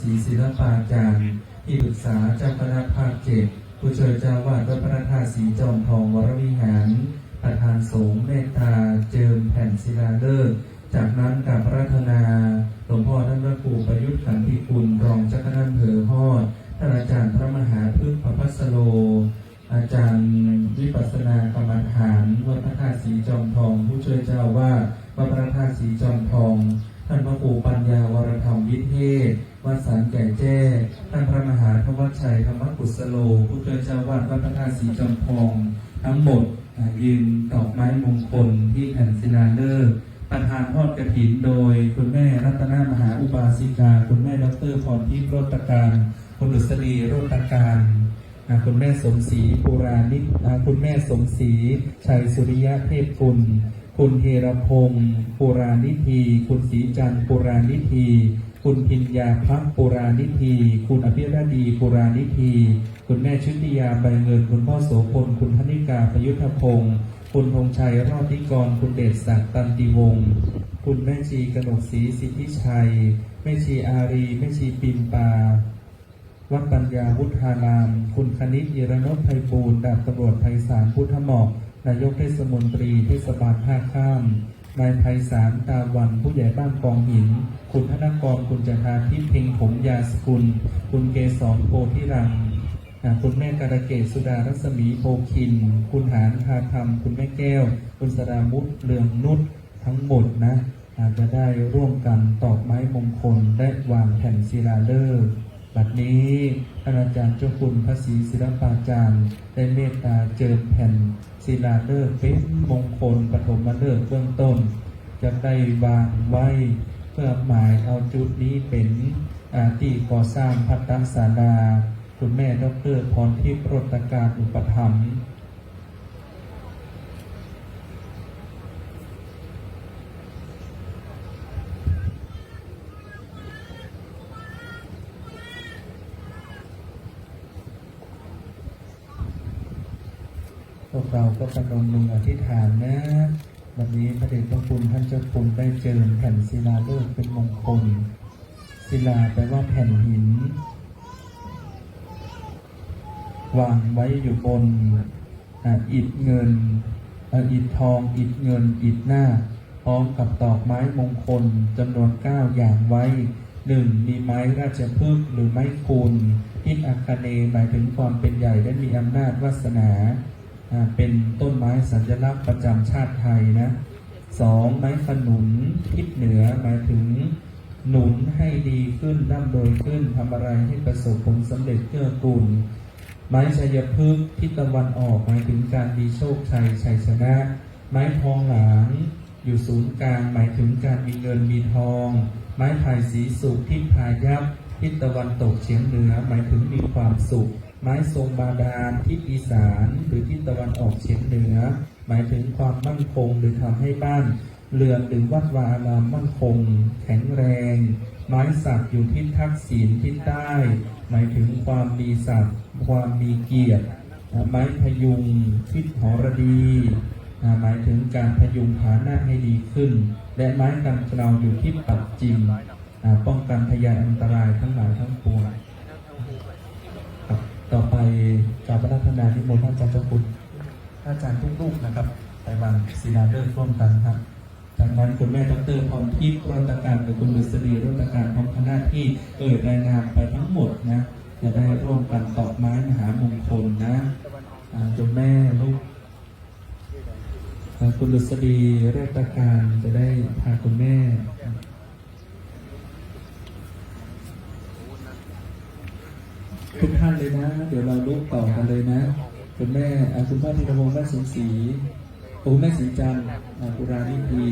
ศรีศิลปาจารย์ที่ปรึกษาเจ้าคณะภาคเจ็ดผู้ช่วยเจ้าวาดวัดพระธาตุสีจอมทองวรวิหาร ประธานสงฆ์เมตตาเจิมแผ่นศิลาฤกษ์จากนั้นกับพระธนาหลวงพ่อท่านพระครูประยุทธ์ขันธิกุลรองเจ้าคณะเภอฮอดท่านอาจารย์พระมหาพฤกษ์ประพัสโล อาจารย์วิปัสสนากรรมฐานวัดพระธาตุสีจอมทอง ผู้ช่วยเจ้าว่าวัดพระธาตุสีจอมทอง ท่านพระครูปัญญาวรธรรมวิเทศ วัดสารแก่แจ้ท่านพระมหาธวัชชัยธรรมกุศโลผู้ช่วยเจ้าวาดวัดพระธาตุสีจอมทองทั้งหมดยืนดอกไม้มงคลที่แผ่นศิลาฤกษ์ประธานทอดกระถินโดย คุณแม่รัตนามหาอุบาสิกา คุณแม่ดรพรทิพย์โรตการคุณดุษฎีโรตการคุณแม่สมศรีปุรานิอ่าคุณแม่สมศรีชัยสุริยะเทพกุลคุณเฮรพงศ์ปุรานิธี คุณศรีจันทร์ปุรานิธี คุณพิญญาพักปุรานิธี คุณอภิรดีปุรานิธี คุณแม่ชุติยาใบเงิน คุณพ่อโสพล คุณธนิกาประยุทธพงศ์คุณธงชัยรอดนิกร คุณเดชศักดิ์ตันติวงศ์ คุณแม่ชีกนกศรีสิทธิชัย แม่ชีอารี แม่ชีปิมปา วัดปัญญาวุฒาราม คุณคณิตยิรนพไพบูลดาบตำรวจไพศาลพุทธหมอก นายกเทศมนตรีเทศบาลท่าข้าม นายไพศาลตาวันผู้ใหญ่บ้านกองหิน คุณธนกรคุณจทาทิพย์เพ็งผมยาสกุล คุณเกศรโพธิรังคุณแม่การะเกศสุดารัศมีโพคิน คุณหานคาธรรม คุณแม่แก้ว คุณสรามุตเลืองนุชทั้งหมดนะอาจจะได้ร่วมกันตอกไม้มงคลได้วางแผ่นศิลาฤกษ์บัดนี้ท่านอาจารย์เจ้าคุณพระศรีศิลปาจารย์ ได้เมตตาเจิมแผ่น ศิลาฤกษ์เป็นมงคลปฐมฤกษ์เบื้องต้น จะได้วางไว้เพื่อหมายเอาจุดนี้เป็นที่ก่อสร้างพัฒนาศาลา คุณแม่ดรพรทิพย์รตการอุปถัมภ์ พวกเราก็ประนมมืออธิษฐานนะวันนี้พระเดชพระคุณท่านเจ้าคุณได้เจิมแผ่นศิลาฤกษ์เป็นมงคล ศิลาแปลว่าแผ่นหิน วางไว้อยู่บนอิฐเงินอิฐทอง อิฐเงิน อิฐหน้า พร้อมกับดอกไม้มงคลจำนวนเก้าอย่างไว้หนึ่งมีไม้ราชพฤกษ์หรือไม้คูณทิศอัคเนย์หมายถึงความเป็นใหญ่และมีอำนาจวาสนา เป็นต้นไม้สัญลักษณ์ประจำชาติไทยนะสองไม้ขนุนทิศเหนือหมายถึงหนุนให้ดีขึ้นร่ำรวยขึ้นทำอะไรให้ประสบผลสำเร็จเกื้อกูลไม้ชัยพฤกษ์ทิศตะวันออกหมายถึงการมีโชคชัยชัยชนะ ไม้ทองหลางอยู่ศูนย์กลางหมายถึงการมีเงินมีทอง ไม้พายสีสุขทิศพายัพทิศตะวันตกเฉียงเหนือหมายถึงมีความสุข ไม้ทรงบาดาลทิศอีสานหรือทิศตะวันออกเฉียงเหนือ หมายถึงความมั่นคงหรือทำให้บ้านเรือนหรือวัดวาอารามมั่นคง แข็งแรง ไม้สักอยู่ทิศทักษิณทิศใต้ หมายถึงความมีศักดิ์ความมีเกียรติ ไม้พยุงทิศหอรดีหมายถึงการพยุงฐานะให้ดีขึ้น และไม้กันเกลาอยู่ที่ปักจิมป้องกันพยานอันตรายทั้งหลายทั้งปวง ต่อไปกรารพัฒนาที่มนต์ท่านอาจารย์เจ้าคุณท่านอาจารย์ทุกลูกนะครับไปวางศิลาฤกษ์ร่วมกันครับจากนั้นคุณแม่ดรพรทิพย์รัตการกับคุณดุษฎีรัตการพร้อมคณะที่เอ่ยรายนามไปทั้งหมดนะจะได้ร่วมกันตอกไม้มหามงคลนะจนแม่ลูกคุณดุษฎีรัตการจะได้พาคุณแม่ ทุกท่านเลยนะ เดี๋ยวเราลุกต่อกันเลยนะคุณแม่คุณพ่อธีรวงศ์แม่สมศรีโอ้แม่สีจันทร์อุรานิพี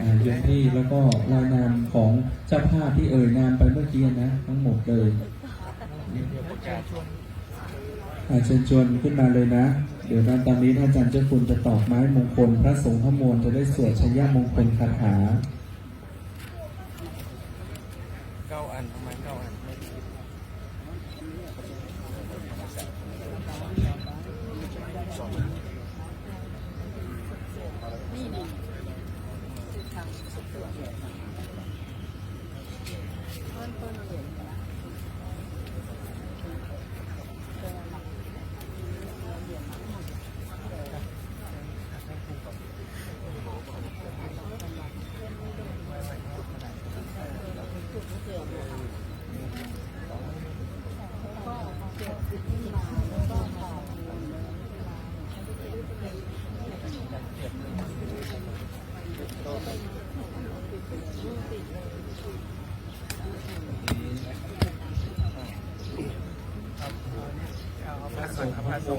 อ่าโยมที่แล้วก็รายนามของเจ้าภาพที่เอ่ยนามไปเมื่อกี้นะ ทั้งหมดเลยอ่าเชิญชวนขึ้นมาเลยนะ เดี๋ยวตอนนี้ท่านอาจารย์เจ้าคุณจะตอกไม้มงคล พระสงฆ์ทั้งมวลจะได้สวดชยมงคลคาถา เก้าอันประมาณเก้าอันไม่ถึง ต้นต้นเหรียญ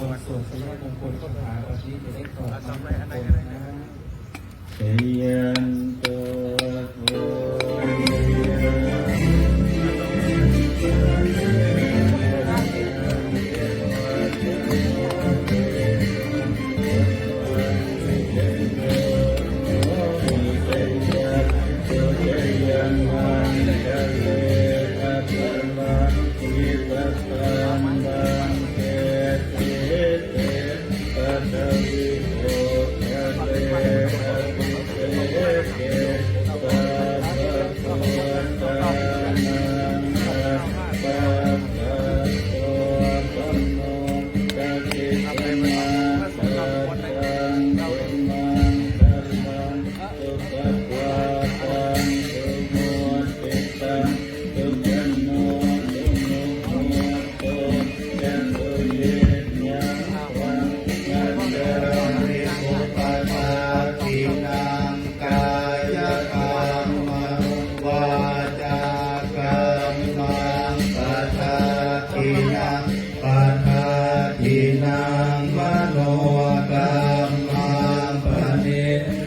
อภาสมส่วนสยมงคลคาถาปฏิจะได้ก่อนเอาสองใบอันไหนก็ได้นะเสีย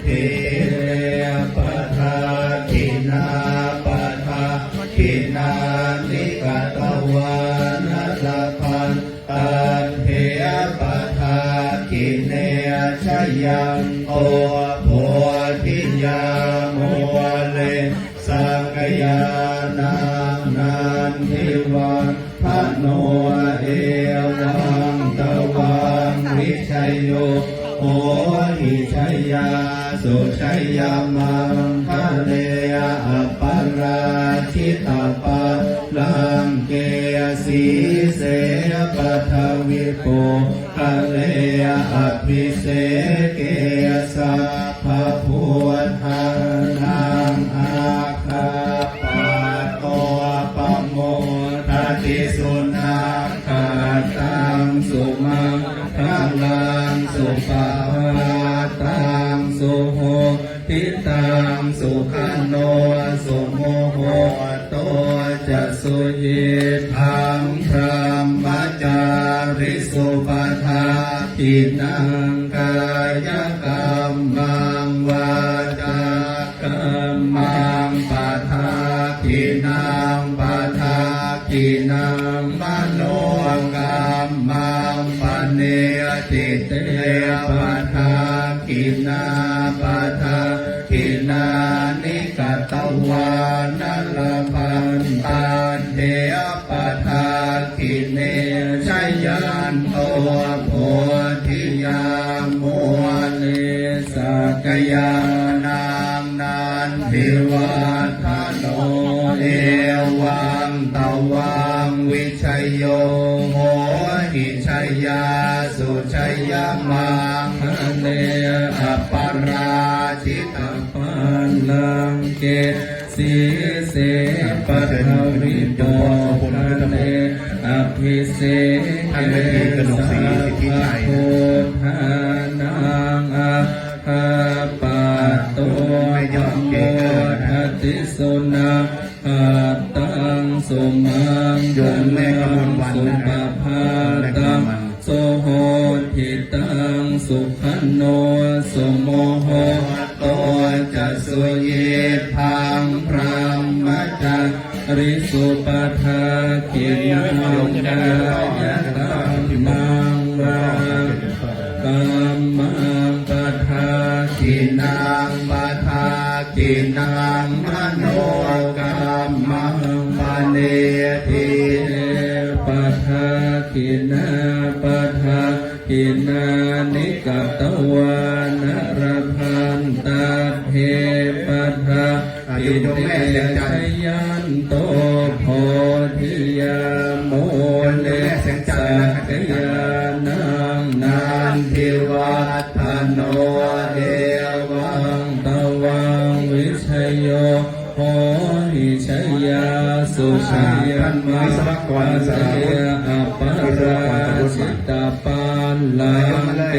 ทิเรปัทาทินาปัทาทินานิกตวานัสพันตันเทปัทาทิเนชยังโอโพธิยาโมเลสักยานังนันทิวันพระโนเอวังตะวังวิชัยโยโหหิชัยยา สุชัยยามังคะเลอปปราชิตาปะลังเกสีเสปัทวิโกคะเลอภิเสเกสะพะพุทธา สุยิทังพระมจาริสุปทาทินังกายกรรมังวาจากรรมังปะทาทินังปะทาทินังมโนกรรมังปเนติเตปะทาทินาปะทาทินานิกตวานัลพั มังเลอปราชิตปันลังเกสีเสปัทวิโตคะเลอภิเสเกสะพะโพธานังอาคาปะตยโมทัติสุนาอาตังสุมังยมแม่กมลวันสุปภาตังโสโห ทิตังสุขันโนสุโมโหโตจะสุเยพังพรหมจักริสุปทาคินังกายกรรมังรังกัมมังปะทาทินังปะทาทินัง ตวานรพันตาเทปะทาทิเตชยันโตโพธิยาโมเลสักยานังนันทิวัฒโนเอวังตวังวิชโยโหหิชยาสุชัยยมังปัสเยอปาราชิตาปันลังเต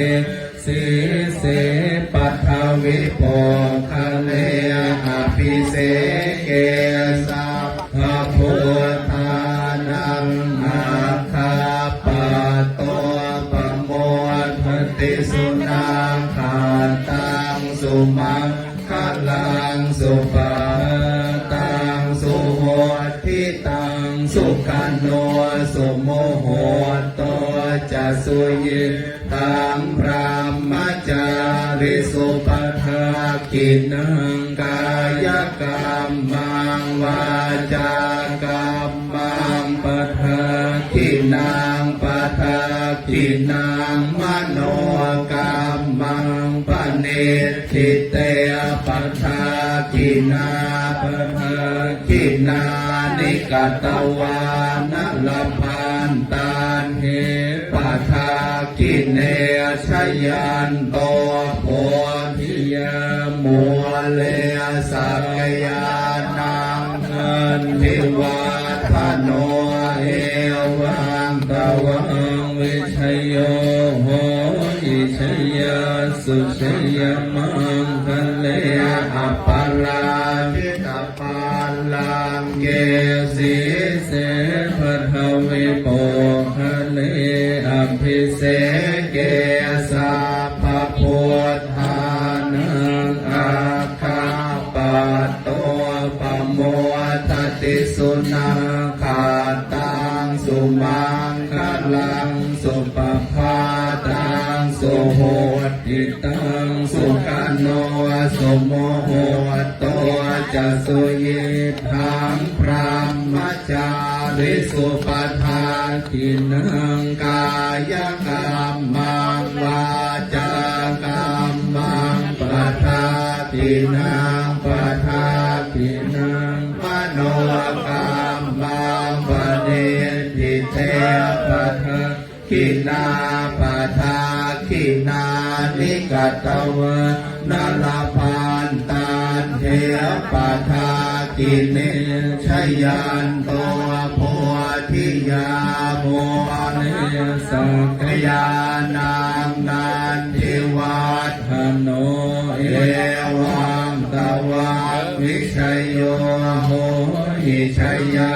ทิตังสุขันโนสุโมโหตัวจะสุยิตังพรามจาริสุปทากินังกายกรรมังวาจากรรมังปทากินังปทากินังมโนกรรมังปณิทิเตปทากินาปทา นานิกตวานลพันตานเหปะทากิเนชยันโตโพธิยมัวเลสักยานังเงินทิวัฒโนเอวังตวังวิชยโยโหอิชยสุ จะสุยิทังพรหมจาริสุปทาทินังกายกรรมังวาจากรรมังปทาทินังปทาทินังมโนกรรมังปเนติเตปทาคินาปทาคินานิกตวะนาลพันตานเทปทากิเนชยันตัวโพธิยาโมเนสักยานางนันทิวัฒโนเอวังตวัวิชัยโยโหหิชยา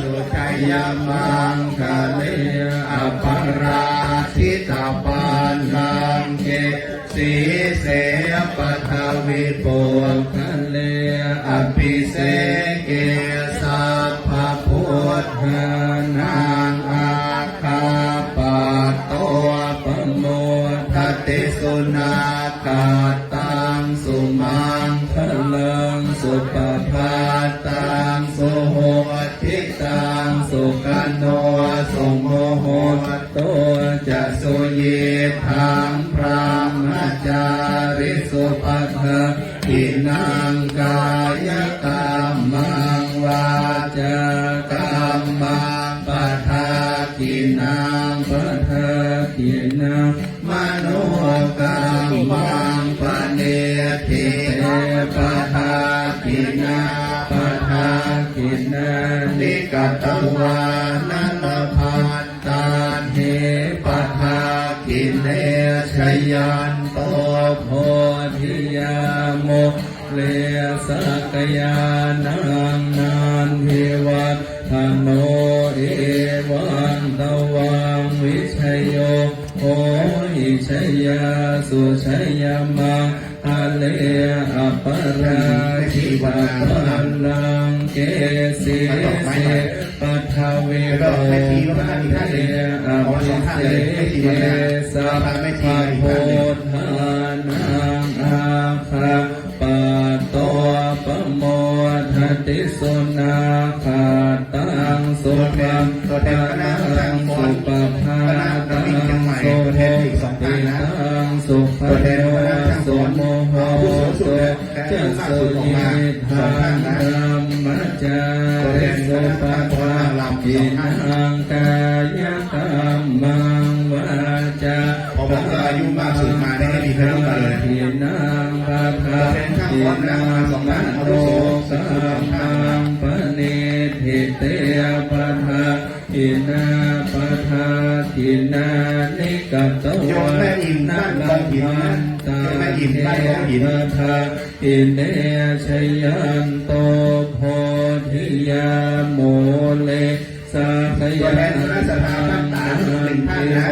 สุชยมังคะเลอปราทิตาปานลังเกสีเส ทินังปทาทินังมโนกรรมังปะเนติเตปะทาทินาปทาทินานิกตวานันพันตานเหปะทากินเนชยันโตโพธิยาโมเลสกยานังนานเทวัฒโนเชัยยาสุชัยยมังอะเลอปราชิตาปันลังเกสีเสปัทวิโรปันเลอภิเสเกสัพะโพธานังอาคาปะโตปะโมทติสุนาคาตังสุปังตัวแทนา ดและจะล่าสุสุดออกยิมาสองทาท่านนะธรรมจาริสุปภาทินังกายกรรมังวาจาพอบอกว่าอายุมากสุดมาได้ไม่มีใครรู้กันเลยทินังปะทาทินังมโนสัมมังปณิทิเตปะทาทินาปะทาทินา กตโยมแม่อิ่มบ้านกองหินนะโยมแม่อิ่มบ้านกองหินทาอินเนชยันโตโพธิยาโมเลสักยาตัวแทนคณะสถาบันต่างๆหนึ่งท่านนะ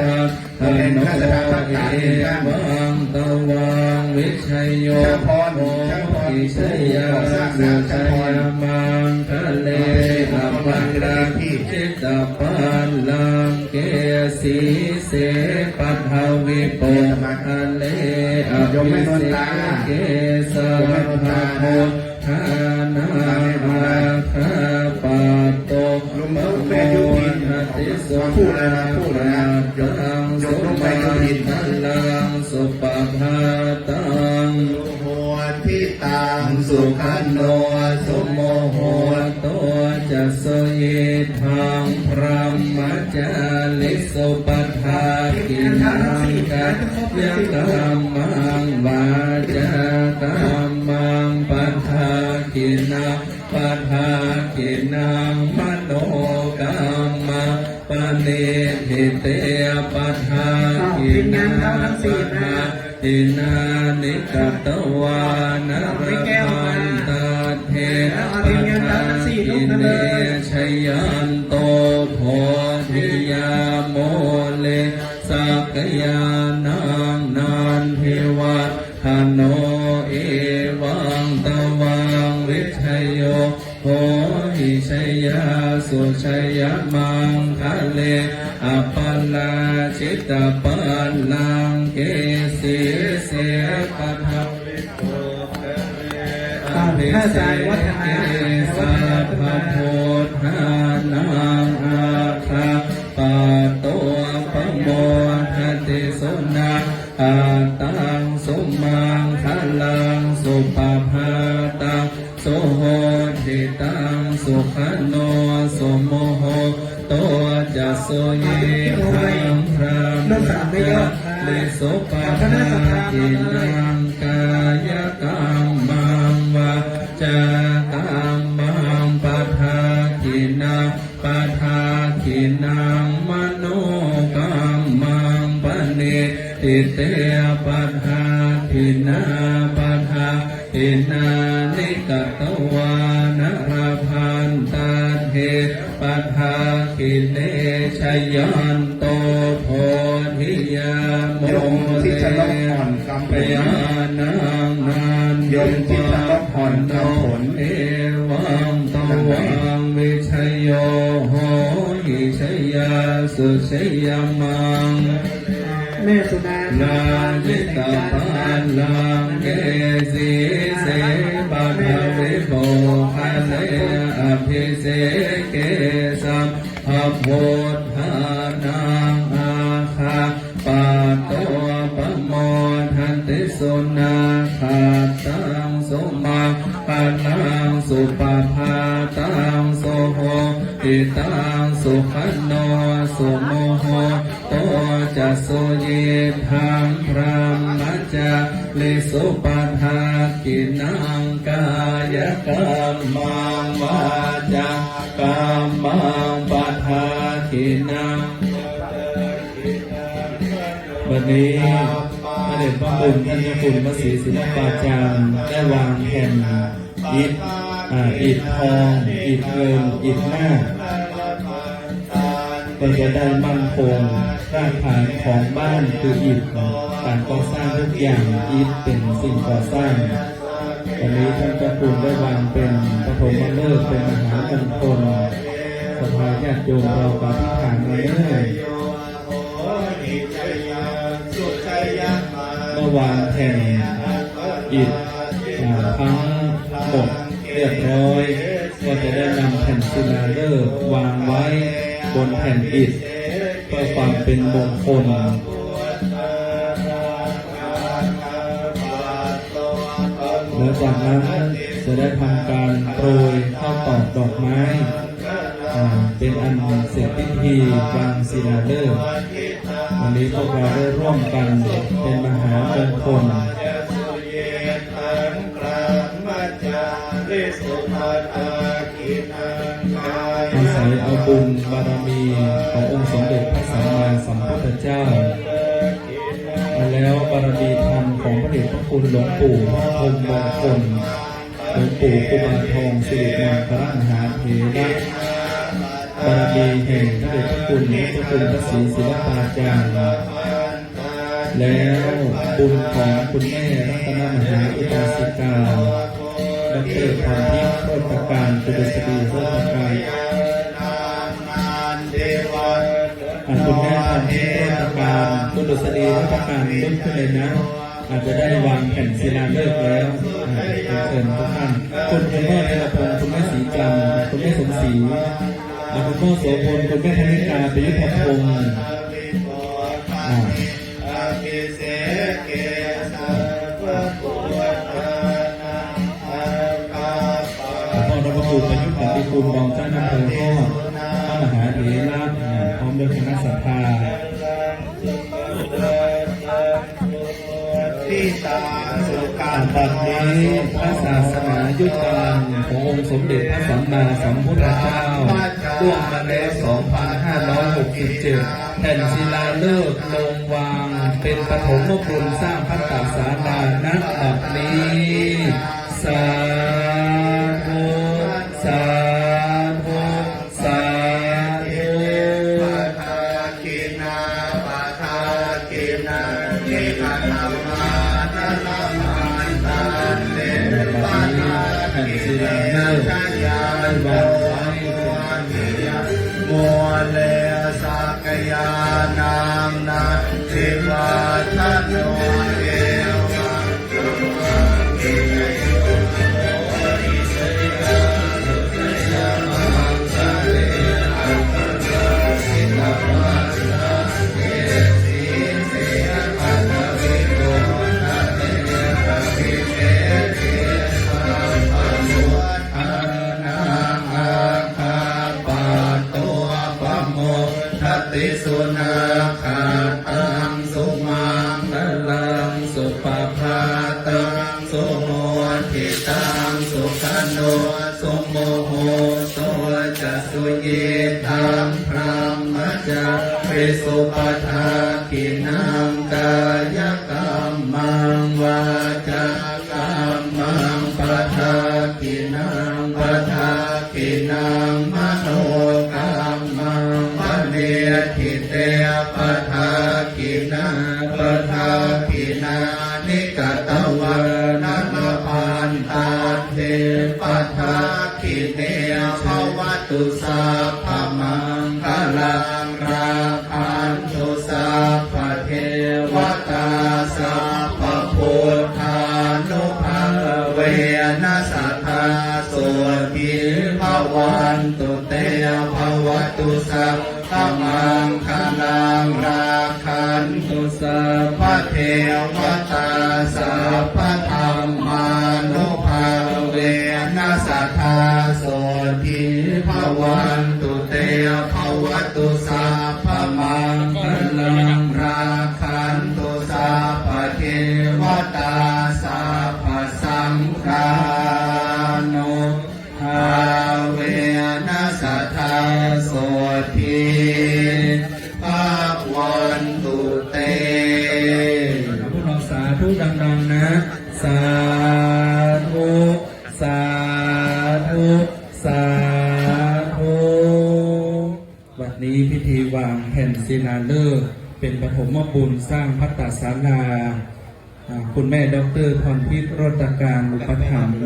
ตัวแทนคณะสถาบันต่าหนึ่งท่านวังตวังวิชัยโยพรโมช่างพรทิชยาก่อสร้างสุนะชัช่างพรยมังคะเลอปันตาจิตตปัลลังเกสี เสปัทวิโปทะเลอภิเสเกสะภะโพธานาอาคาปะโตลงมือแม่ยุพินมาพูดเลยนะพูดเลยนะยกยกลงไปยุพินพลังสุปภาตังโหดพิตังสุขันโนสมโมโหตัวจะสยทางพระมจา ยะกรรมังวาจากรรมังปทากินังปทากินังมโนกรรมปณิทิเตปทากินังปทาอินานิกตวานรมันตเทปทาอิเนชยัน วัฒโนเอวังตวังวิชยโยโหหิชยาสุชยมังคะเลอปัลลาชิตปัลลังเกสีเสปะทัพวิโกอภิเสเส โสเยทังพระมจาลิสุปภากินังกายกรรมังวาจากรรมังปะทากินังปะทากินังมโนกรรมังปเนติเต สุชยมังแม่สุนานาจิตาปานลังเกสีเสปัทวิโภคะเลอภิเสเกสัมภโพธานังอาคาปะโตปะโมทันติสุนาคาตังสุมาปะนังสุปภาตังโสโหติตัง สุขันโนสุโมโหโตจะสุเยทังพระมัจจาลิสุปทากินังกายกรรมังวาจากรรมังปทากินังวันนี้พระเดชพระคุณท่านเจ้าคุณพระศรีศิลปาจารย์ได้วางแผ่นอิฐอิฐทองอิฐเงินอิฐหน้า ก็จะได้มั่นคงรากฐานของบ้านคืออิฐการก่อสร้างทุกอย่างอิฐเป็นสิ่งก่อสร้างวันนี้ท่านเจ้าคุณได้วางเป็นปฐมฤกษ์เป็นมหามงคลสภาญาติโยมเราปฏิฐานมาเนื่อยเมื่อวานแผ่นอิฐทั้งหมดเรียบร้อย ก็จะได้นำแผ่นศิลาฤกษ์วางไว้ บนแผ่นอิฐเพื่อความเป็นมงคลแล้วจากนั้นจะได้ทำการโปรยข้าวตอกดอกไม้ เป็นอันเสร็จพิธีวางศิลาฤกษ์วันนี้พวกเราได้ร่วมกันเป็นมหามงคล ยเอาบุญบารมีขององค์สมเด็จพระสัมมาสัมพุทธเจ้ามาแล้วบารมีธรรมของพระเดชพระคุณหลวงปู่พรมมงคลหลวงปู่กุมารทองสิริมังครมหาเถระบารมีแห่งพระเดชพระคุณพระคุณพระศรีศิลปาจารย์แล้วบุญของคุณแม่รัตนมหาอุบาสิกาดรพรทิพย์โชติการกุลสตรีโชติการ ดุษฎีราชการรุ่นขึ้นเลยนะ อาจจะได้วางแผ่นศิลาฤกษ์แล้วอ่าเชิญทุกท่านคุณคุณพ่อธีรพงคุณแม่ศรีจันทร์คุณแม่สมศรีอ่าคุณพ่อโสพลคุณแม่ธนิกาปิยุทธพงศ์อ่าพ่อรับประคุณประยุทธ์ปฏิคุณรองเจ้าหน้าที่พ่อพระมหาเถระพร้อมด้วยคณะสัตยา ตัดนี้พระศาสนายุคกลางขององค์สมเด็จพระสัมมาสัมพุทธเจ้าล่วงมาแล้ว 2,567 แผ่นศิลาเลิกลงวาง เป็นปฐมบุญสร้างพระตาสารานักบัดนี้ สา เตุสัพ บุญสร้างพัตตาสาราอ่าคุณแม่ดอกเตอรพรพิษรตการอุปถัมภ์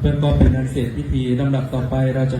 เป็นก็เป็นอันเสร็จพิธีลำดับต่อไปเราจะ